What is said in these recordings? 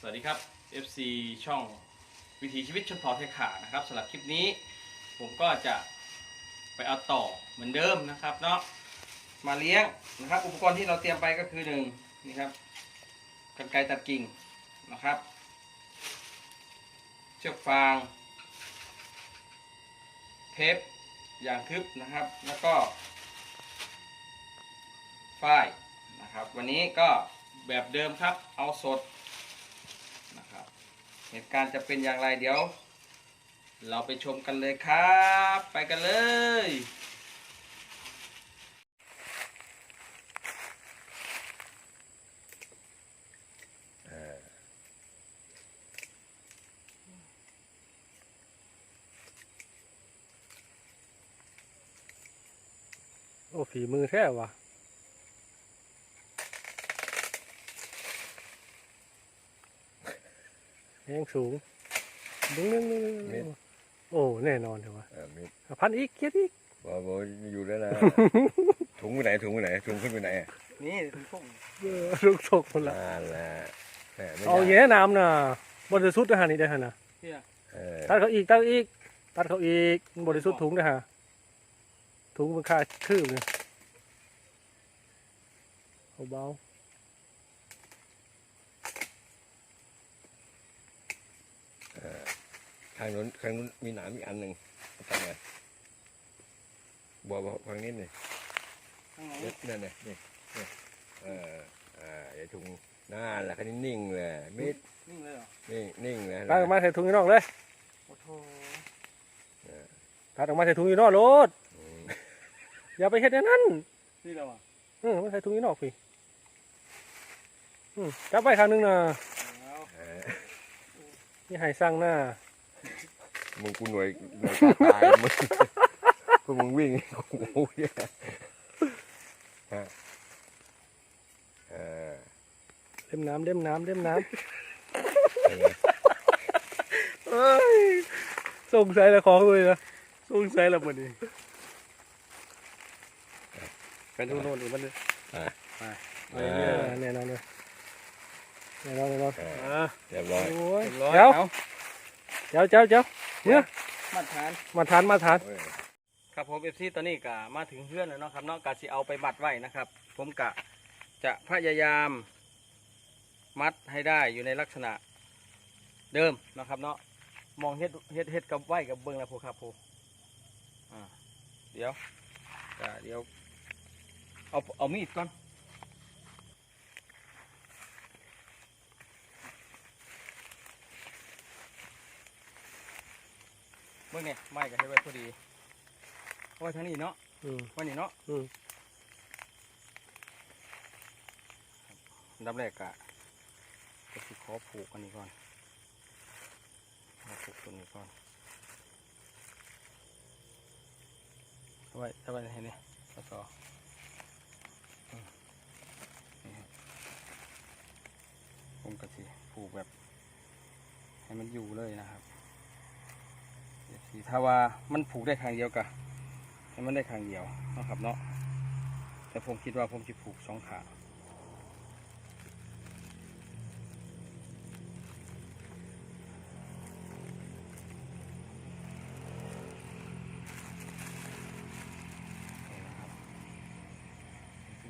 สวัสดีครับ FC ช่องวิถีชีวิตชนเผ่าไทยขานะครับสำหรับคลิปนี้ ผมก็จะไปเอาต่อเหมือนเดิมนะครับเนาะมาเลี้ยงนะครับ อุปกรณ์ที่เราเตรียมไปก็คือหนึ่งนี่ครับกรรไกรตัดกิ่งนะครับ เชือกฟาง เทปอย่างทึบนะครับ แล้วก็ฝ้ายนะครับ วันนี้ก็แบบเดิมครับ เอาสด เหตุการณ์จะเป็นอย่างไรเดี๋ยว เราไปชมกันเลยครับ ไปกันเลยโอ้ฝีมือแท้ว่ะ แรงสูงดึงนึงนึงนึงเม็ดโอ้แน่นอนเถอะวะเออมีพันอีกเกียรอีกบอบอยู่แล้วนะถุงไปไหนถุงไปไหนถุงขึ้นไปไหนอะนี่ถึงพวกเออลูกศกคนละนั่นแหละแหม่ไม่เอายากแย่น้ำน่ะบริสุทธิ์นะฮะนี่ได้ฮะนะเนี่ยเออตัดเขาอีกตัดอีกตัดเขาอีกมันบริสุทธิ์ถุงนะฮะถุงมันค่าคืบเนี่ยเอาเบาข้างนู้นข้างนู้นมีหนามอีกอันหนึ่งทำไงบอบอฟังนิดหนึ่งข้างไหนนั่นเนี่ยนี่นี่เอออ่าอย่าถุงนั่นแหละคันนี้นิ่งเลยมิดนิ่งเลยเหรอนิ่งนิ่งเลยตัดออกมาใส่ถุงอยู่นอกเลยโอ้โหตัดออกมาใส่ถุงอยู่นอกโลดอืมอย่าไปเฮ็ดอย่างนั้นนี่เราอะเออมันใส่ถุงอยู่นอกพี่อืมจับไว้ข้างหนึงนะแล้วเออนี่ให้สั่งหน้า มึงกูหน่วยหน่วยกล้าตายมึงพวกมึงวิ่งโอ้โหเนี่ยฮะเออเล่มน้ำเล่มน้ำเล่มน้เป็นไงำเอ้ยสงสัยละของเลยนะสงสัยละมันนี่เป็นทุนโน่นอีกมันเลยอะเออแน่นอนเลยแน่นอนแน่นอนเอออ่าเรียบร้อยโอ้ยร้อย เดี๋ยวเอาเจ้าเจ้าเจ้า เนี่ยมาทานมาทานมาทานเว้ยครับผมเอฟซีตอนนี้กะมาถึงเพื่อนแล้วเนาะครับเนาะกะสิเอาไปบัดไว้นะครับ ผมกะจะพยายามมัดให้ได้อยู่ในลักษณะเดิมนะครับเนาะมองเฮ็ดเฮ็ดเฮ็ดกับไว้กับเบิ้งแล้วพูครับพูอ่าเดี๋ยวกะเดี๋ยว เอาเอามีดก่อน เบิ้งเนี่ยไม้ก็ให้ไว้พอดีเอาไว้ทางนี้เนาะอืม ไว้นี่เนาะอืม อันดับแรกกะก็คือขอผูกอันนี้ก่อนขอผูกตัวนี้ก่อนเอาไว้เอาไว้ให้นี่ต่อต่ออืมนี่ครับผมก็สิผูกแบบ ให้มันอยู่เลยนะครับเดี๋ยว สิถ้าว่ามันผูกได้ข้างเดียวกะให้มันได้ข้างเดียวนะครับเนาะแต่ผมคิดว่าผมจะผูกสองขา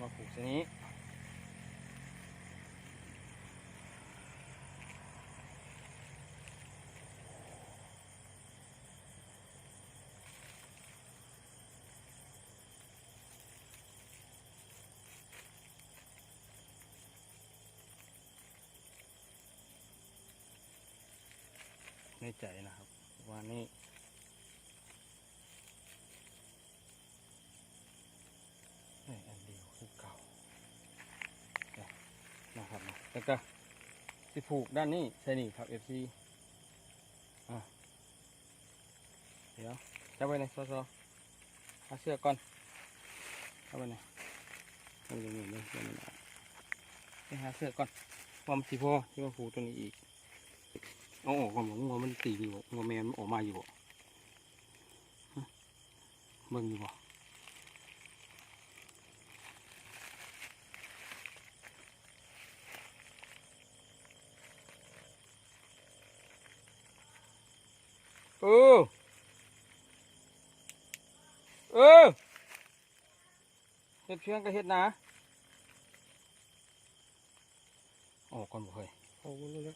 มาผูกชนี้ ในใจนะครับว่านี่นี่อันเดียวคือเก่านะครับนะแล้วก็ที่ผูกด้านนี้ใช่นี่ครับ FC อะเดี๋ยวจับไว้ในซอซอหาเสื้อก่อนจับไว้ในนี่นี่นี่นี่นี่นี่ไปหาเสื้อก่อนว่ามสีพอที่มาผูกตัวนี้อีก เอาออกก่อนงัมันตีอยู่งูแมนออกมาอยู่เบิ่งอยู่บ่เออเออเห็ดเพียงก็เห็ดนะออกก่อนบ่เคยออกก่เลย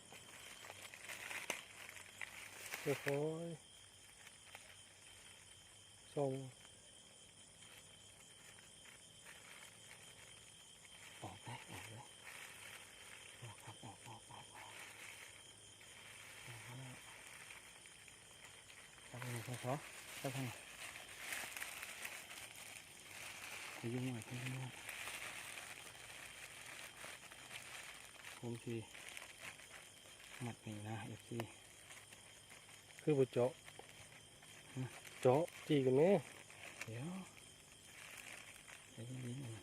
ออกครับออกออกออกออกจับไปหน่อยพอจับไคือบุเจาะเจาะจีกันไหมเดี๋ยวใจเย็นๆหน่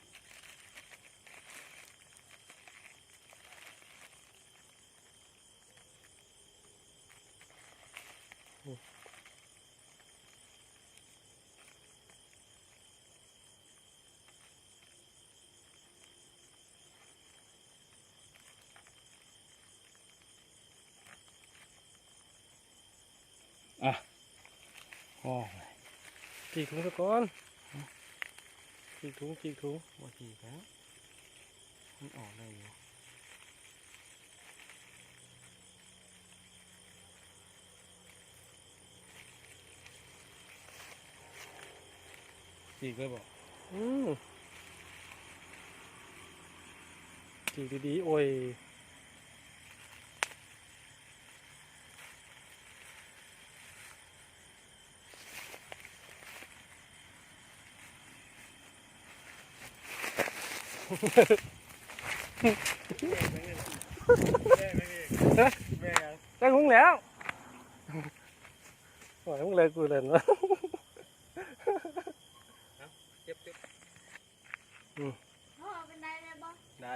อะโอ้จีถุงซะก่อนจีถุงจีถุงบางทีแล้วมันออกได้อยู่จีก็บอกอืมจีดีๆโอ้ย ได้หุงแล้วโอ้ยมึงเลยกูเลยนะเจ็บเจ็บพ่อเป็นได้เลยบ่ได้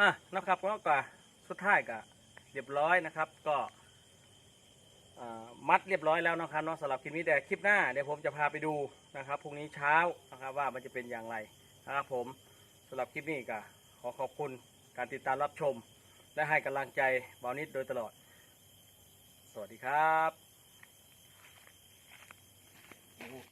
อะนะครับก็กะสุดท้ายกะเรียบร้อยนะครับ ก็อ่ามัดเรียบร้อยแล้วนะครับเนาะสำหรับคลิปนี้แต่คลิปหน้าเดี๋ยวผมจะพาไปดูนะครับพรุ่งนี้เช้านะครับว่ามันจะเป็นอย่างไรนะครับผม สำหรับคลิปนี้ก็ขอขอบคุณการติดตามรับชม และให้กำลังใจบอนิดโดยตลอด สวัสดีครับ